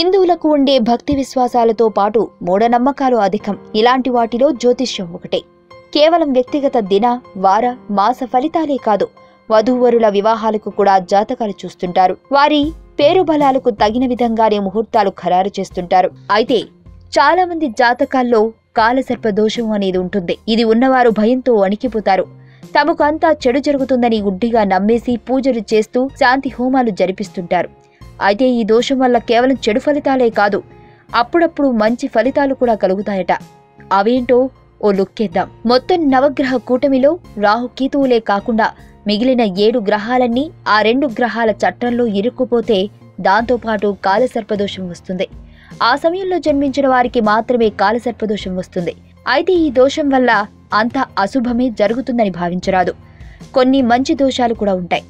హిందువులకు ఉండే భక్తి విశ్వాసాలతో పాటు మూఢనమ్మకాలు అధికం. ఇలాంటి వాటిలో జ్యోతిష్యం ఒకటే. కేవలం వ్యక్తిగత దిన వార మాస ఫలితాలే కాదు వధూవరుల వివాహాలకు కూడా జాతకాలు చూస్తుంటారు. వారి పేరు బలాలకు తగిన విధంగానే ముహూర్తాలు ఖరారు చేస్తుంటారు. అయితే చాలా మంది జాతకాల్లో కాలసర్ప దోషం అనేది ఉంటుంది. ఇది ఉన్నవారు భయంతో వణికిపోతారు. తమకు అంతా చెడు జరుగుతుందని గుడ్డిగా నమ్మేసి పూజలు చేస్తూ శాంతి హోమాలు జరిపిస్తుంటారు. అయితే ఈ దోషం వల్ల కేవలం చెడు ఫలితాలే కాదు అప్పుడప్పుడు మంచి ఫలితాలు కూడా కలుగుతాయట. అవేంటో ఓ లుక్కేద్దాం మొత్తం నవగ్రహ కూటమిలో రాహు కీతువులే కాకుండా మిగిలిన ఏడు గ్రహాలన్నీ ఆ రెండు గ్రహాల చట్టంలో ఇరుక్కుపోతే దాంతోపాటు కాలసర్పదోషం వస్తుంది. ఆ సమయంలో జన్మించిన వారికి మాత్రమే కాలసర్పదోషం వస్తుంది. అయితే ఈ దోషం వల్ల అంత అశుభమే జరుగుతుందని భావించరాదు. కొన్ని మంచి దోషాలు కూడా ఉంటాయి.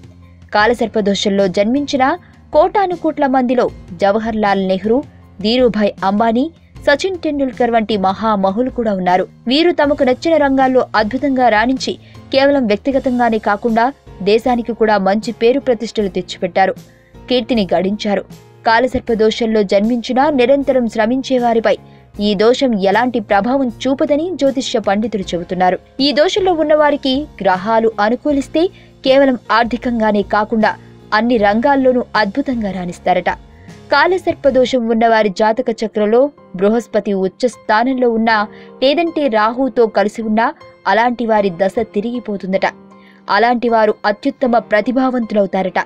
కాలసర్పదోషంలో జన్మించిన కోటాను కోట్ల మందిలో జవహర్ లాల్ నెహ్రూ ధీరుభాయ్ అంబానీ సచిన్ టెండూల్కర్ వంటి మహామహులు కూడా ఉన్నారు. వీరు తమకు నచ్చిన రంగాల్లో అద్భుతంగా రాణించి కేవలం వ్యక్తిగతంగానే కాకుండా దేశానికి కూడా మంచి పేరు ప్రతిష్టలు తెచ్చిపెట్టారు. కీర్తిని గడించారు. కాలసర్ప దోషంలో జన్మించినా నిరంతరం శ్రమించే వారిపై ఈ దోషం ఎలాంటి ప్రభావం చూపదని జ్యోతిష్య పండితులు చెబుతున్నారు. ఈ దోషంలో ఉన్నవారికి గ్రహాలు అనుకూలిస్తే కేవలం ఆర్థికంగానే కాకుండా అన్ని రంగాల్లోనూ అద్భుతంగా రాణిస్తారట. కాలసర్పదోషం ఉన్నవారి జాతక చక్రంలో బృహస్పతి ఉచ్చ స్థానంలో ఉన్నా లేదంటే రాహుతో కలిసి ఉన్నా అలాంటి వారి దశ తిరిగిపోతుందట. అలాంటి వారు అత్యుత్తమ ప్రతిభావంతులవుతారట.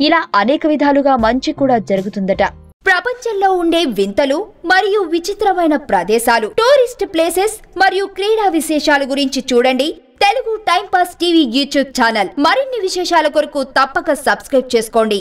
ఇలా అనేక విధాలుగా మంచి కూడా జరుగుతుందట. ప్రపంచంలో ఉండే వింతలు మరియు విచిత్రమైన ప్రదేశాలు టూరిస్ట్ ప్లేసెస్ మరియు క్రీడా విశేషాల గురించి చూడండి. Telugu time pass TV YouTube channel. మరిన్ని విశేషాల కొరకు తప్పక సబ్స్క్రైబ్ చేసుకోండి.